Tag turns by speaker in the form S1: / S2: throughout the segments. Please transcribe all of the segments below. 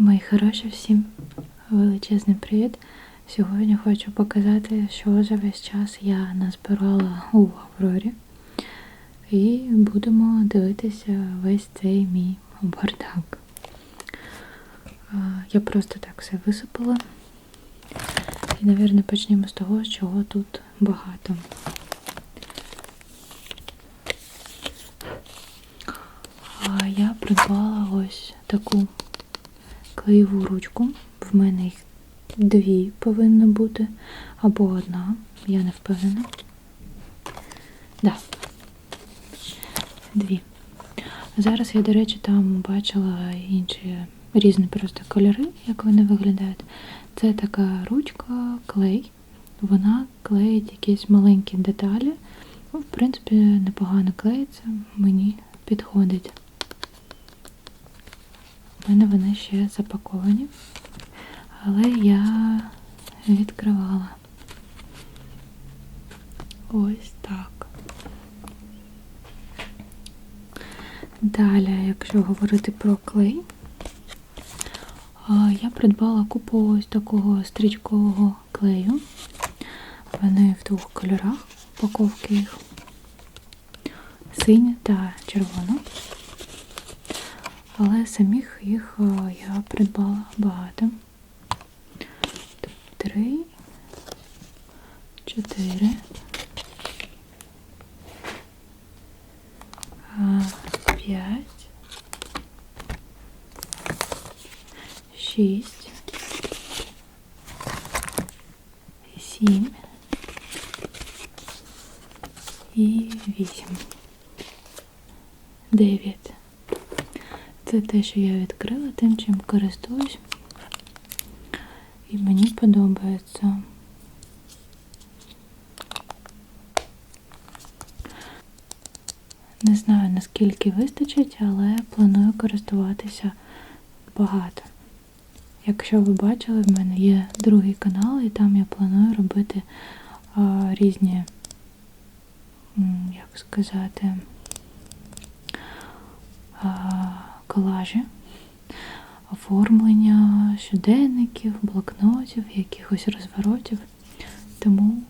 S1: Мої хороші, всім величезний привіт. Сьогодні хочу показати, що за весь час я назбирала у Аврорі. І будемо дивитися весь цей мій бардак. Я просто так все висипала. І, мабуть, почнемо з того, чого тут багато. Я придбала ось таку клеєву ручку. В мене їх дві повинно бути, або одна, я не впевнена. Да. Дві. Зараз я, до речі, там бачила інші різні просто кольори, як вони виглядають. Це така ручка, клей. Вона клеїть якісь маленькі деталі. Ну, В принципі, непогано клеїться, мені підходить. У мене вони ще запаковані, але я відкривала. Ось так. Далі, якщо говорити про клей, я придбала купу ось такого стрічкового клею. Вони в двох кольорах, упаковки їх. Синя та червона. Але самих їх я придбала багато. Три, чотири. а, П'ять. Шість. Сім. І вісім. Дев'ять. Це те, що я відкрила, тим, чим користуюсь. І мені подобається. Не знаю наскільки вистачить, але планую користуватися багато. Якщо ви бачили, в мене є другий канал, і там я планую робити а, різні, як сказати, а, колажі, оформлення щоденників, блокнотів, якихось розворотів. Тому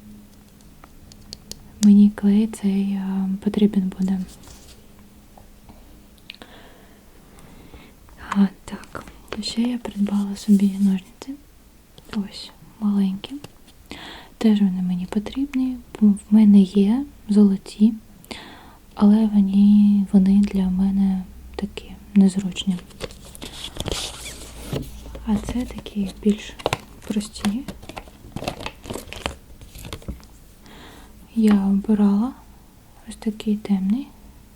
S1: мені клей цей потрібен буде. А, так, ще я придбала собі ножниці. Ось, маленькі. Теж вони мені потрібні. В мене є золоті, але вони, вони для мене такі незручні. А це такі більш прості. Я обирала ось такий темний,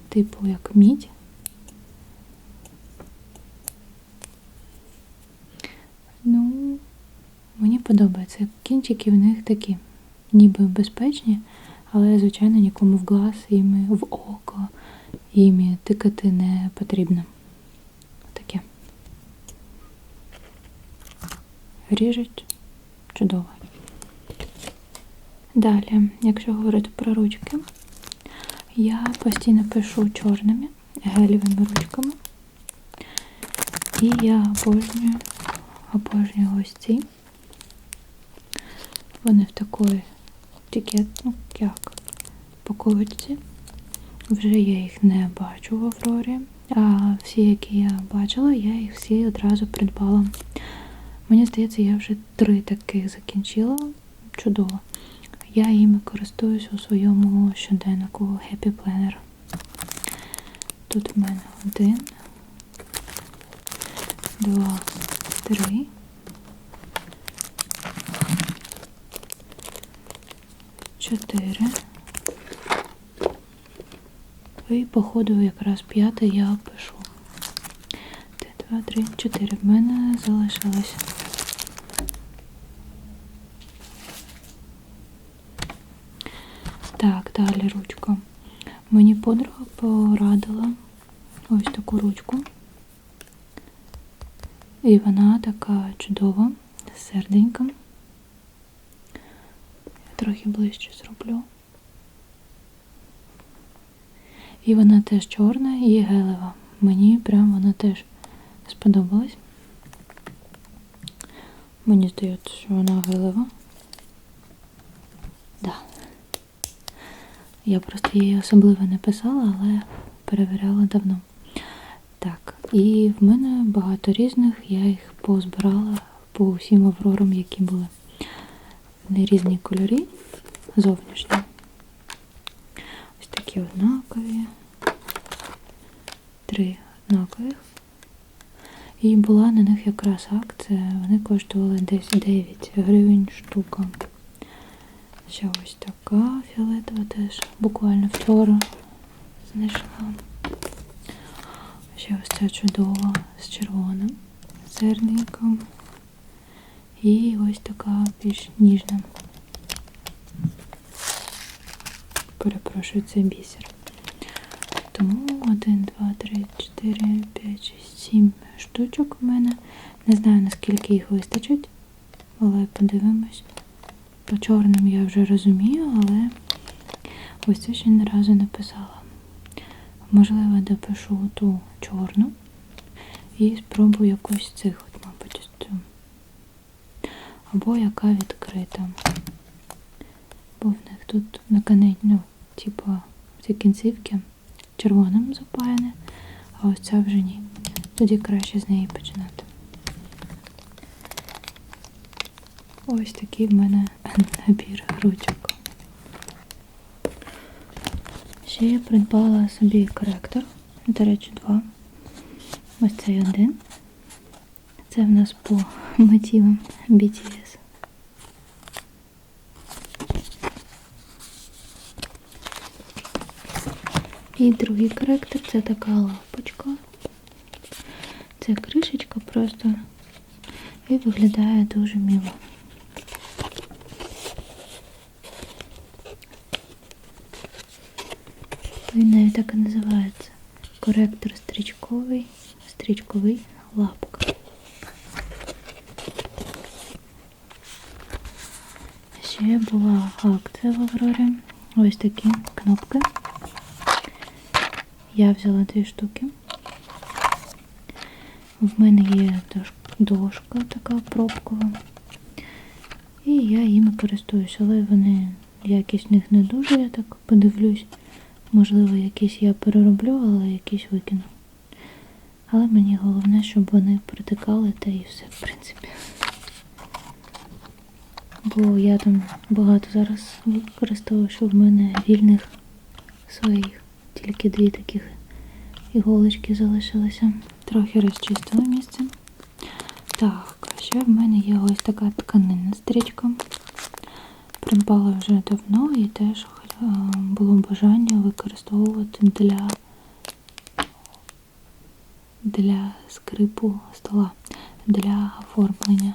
S1: типу як мідь. Ну, мені подобається. Кінчики в них такі, ніби безпечні, але, звичайно, нікому в глаз, їм в око, їм тикати не потрібно. Таке. Ріжуть чудово. Далі, якщо говорити про ручки, я постійно пишу чорними гелєвими ручками. І я обожнюю, обожнюю ось ці. Вони в такої етикет, ну як, упаковочці. Вже я їх не бачу в Аврорі, а всі, які я бачила, я їх всі одразу придбала. Мені здається, я вже три таких закінчила. Чудово. Я їми користуюсь у своєму щоденнику Happy Planner. Тут в мене один, два, три. Чотири. І, походу, якраз п'ятий я пишу. Т, два, три, чотири. В мене залишилось. Так, далі ручка. Мені подруга порадила ось таку ручку. І вона така чудова, з серденьком. Я трохи ближче зроблю. І вона теж чорна і гелева. Мені прям вона теж сподобалась. Мені здається, що вона гелева. Да. Я просто її особливо не писала, але перевіряла давно. Так, і в мене багато різних, я їх позбирала по всім аврорам, які були. Вони різні кольори зовнішні. Ось такі однакові. Три однакових. І була на них якраз акція. Вони коштували десь 9 гривень штука. Ще ось така фіолетова теж буквально вчора знайшла. Ще ось ця чудова з червоним зерником. І ось така більш ніжна. Перепрошую, це бісер. Тому 1, 2, 3, 4, 5, 6, 7 штучок у мене. Не знаю, наскільки їх вистачить, але подивимось. По чорним я вже розумію, але ось це ще ні разу не писала. Можливо, допишу ту чорну і спробую якусь з цих, от, мабуть, цю. Або яка відкрита. Бо в них тут наконець, ну, типу, ці кінцівки червоним запаяне, а ось ця вже ні. Тоді краще з неї починати. Ось такий в мене набір ручок. Ще я придбала собі коректор. До речі, два. Ось цей один. Це в нас по мотивам BTS. І другий коректор це така лапочка. Це кришечка просто і виглядає дуже мило. Він навіть так і називається. Коректор стрічковий, стрічковий лапка. Ще була акція в Аврорі. Ось такі кнопки. Я взяла дві штуки. В мене є дошка така пробкова. І я їми користуюсь, але вони якість в них не дуже, я так подивлюсь. Можливо, якісь я перероблю, але якісь викину. Але мені головне, щоб вони притикали та і все, в принципі. Бо я там багато зараз використовую, що в мене вільних своїх. Тільки дві таких іголочки залишилося. Трохи розчистила місце. Так, ще в мене є ось така тканина стрічка. Придбала вже давно і теж було бажання використовувати для, для скрипу стола, для оформлення.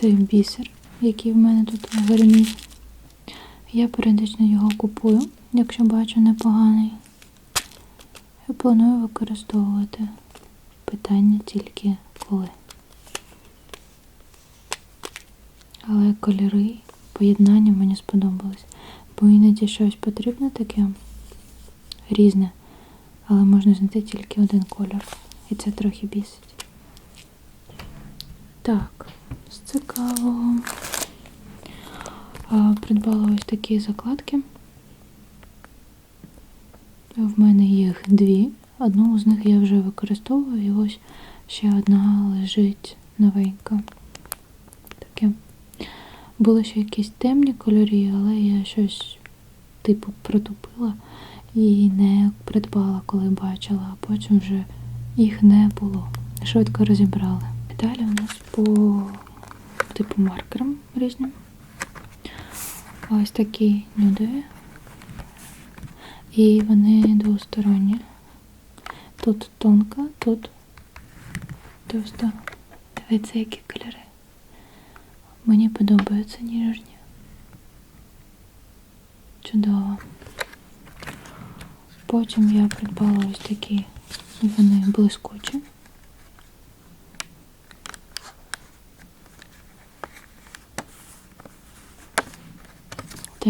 S1: Цей бісер, який в мене тут в вермі. Я періодично його купую, якщо бачу непоганий. Планую використовувати питання тільки коли. Але кольори, поєднання мені сподобались. Бо іноді щось потрібне таке різне, але можна знайти тільки один кольор. І це трохи бісить. Так, з цікавого. Придбала ось такі закладки. В мене їх дві. Одну з них я вже використовую, і ось ще одна лежить новенька. Таке. Були ще якісь темні кольорі, але я щось типу протупила і не придбала, коли бачила, а потім вже їх не було. Швидко розібрали. Далі у нас по типу маркерам різним. Ось такі нюдові. І вони двосторонні. Тут тонка, тут товста. Дивіться, які кольори. Мені подобаються ніжні. Чудово. Потім я придбала ось такі, вони блискучі.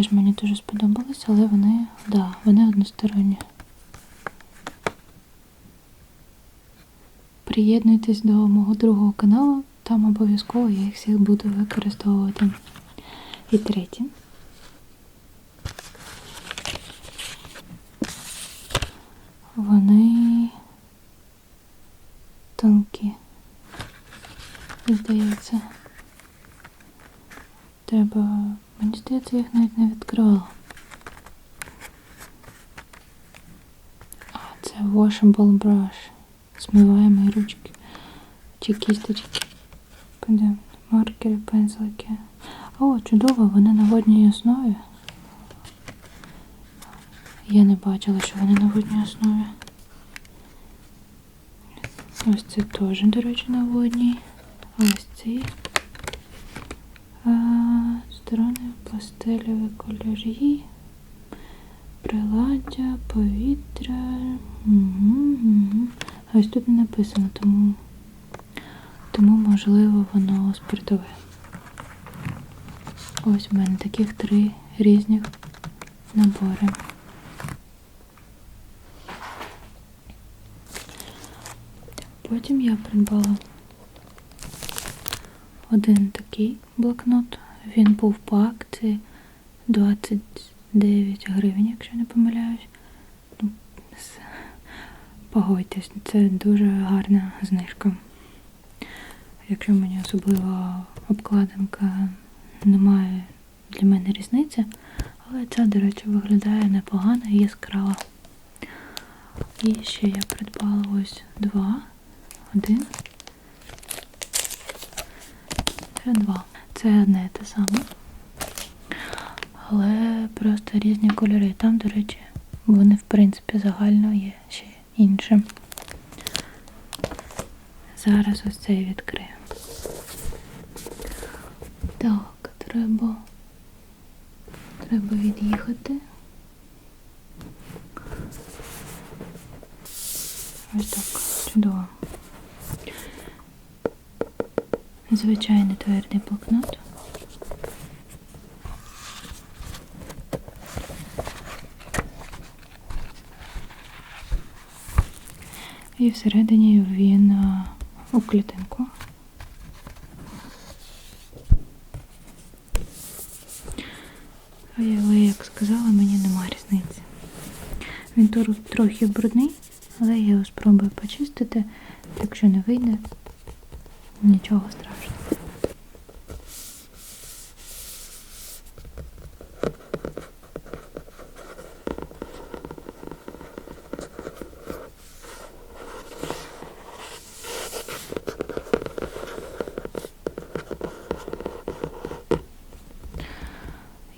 S1: Теж мені дуже сподобалось, але вони, да, вони односторонні. Приєднуйтесь до мого другого каналу, там обов'язково я їх всіх буду використовувати. І третє. Вони тонкі. Здається. Треба. Мені здається, я їх навіть не відкривала. А, це washable brush. Змиваємо ручки. Чи кісточки. Підемо. Маркери, пензлики. О, чудово, вони на водній основі. Я не бачила, що вони на водній основі. Ось це теж, до речі, на водній. Ось ці. Сторони пастельові кольорі. Приладдя, повітря. Угу, угу. Ось тут не написано, тому, тому можливо воно спиртове. Ось в мене таких три різних набори. Потім я придбала один такий блокнот. Він був по акції 29 гривень, якщо не помиляюсь. Ну, Погодьтесь, це дуже гарна знижка. Якщо мені особливо обкладинка немає для мене різниці, але ця, до речі, виглядає непогано і яскраво. І ще я придбала ось два. Один. Це два. Це одне те саме. Але просто різні кольори. Там, до речі, вони, в принципі, загально є ще інші. Зараз ось цей відкрию. Так, треба. Треба від'їхати. Ось так, чудово. Звичайний твердий блокнот. І всередині він у клітинку. Але, як сказала, мені нема різниці. Він трохи брудний, але я його спробую почистити. Якщо не вийде, нічого страшного.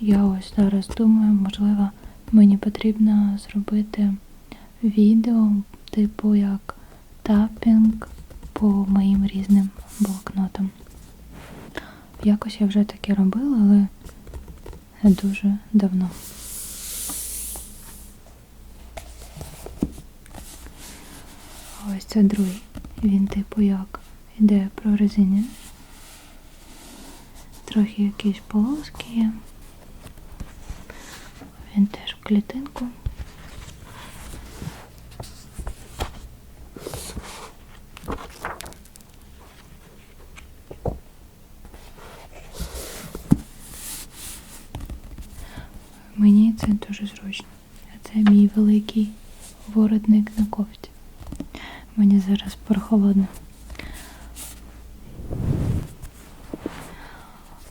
S1: Я ось зараз думаю, можливо, мені потрібно зробити відео, типу як тапінг по моїм різним блокнотам. Якось я вже таке робила, але дуже давно. Ось це другий. Він типу як іде прорезинений. Трохи якісь полоски. Він теж в клітинку. Мені це дуже зручно. Це мій великий воротник на кофті. Мені зараз прохолодно.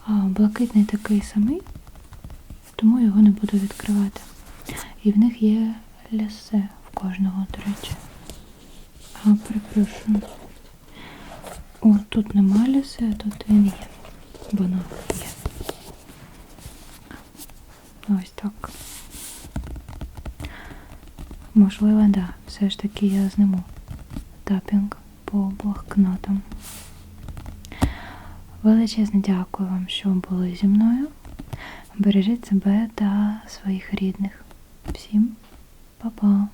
S1: А блакитний такий самий, тому його не буду відкривати. І в них є лясе в кожного, до речі. А, перепрошую. О, тут нема лясе, а тут він є. Воно є. Ось так. Можливо. Да. Все ж таки я зниму тапінг по блокнотам. Величезне дякую вам, що були зі мною. Бережіть себе та своїх рідних. Всім па-па!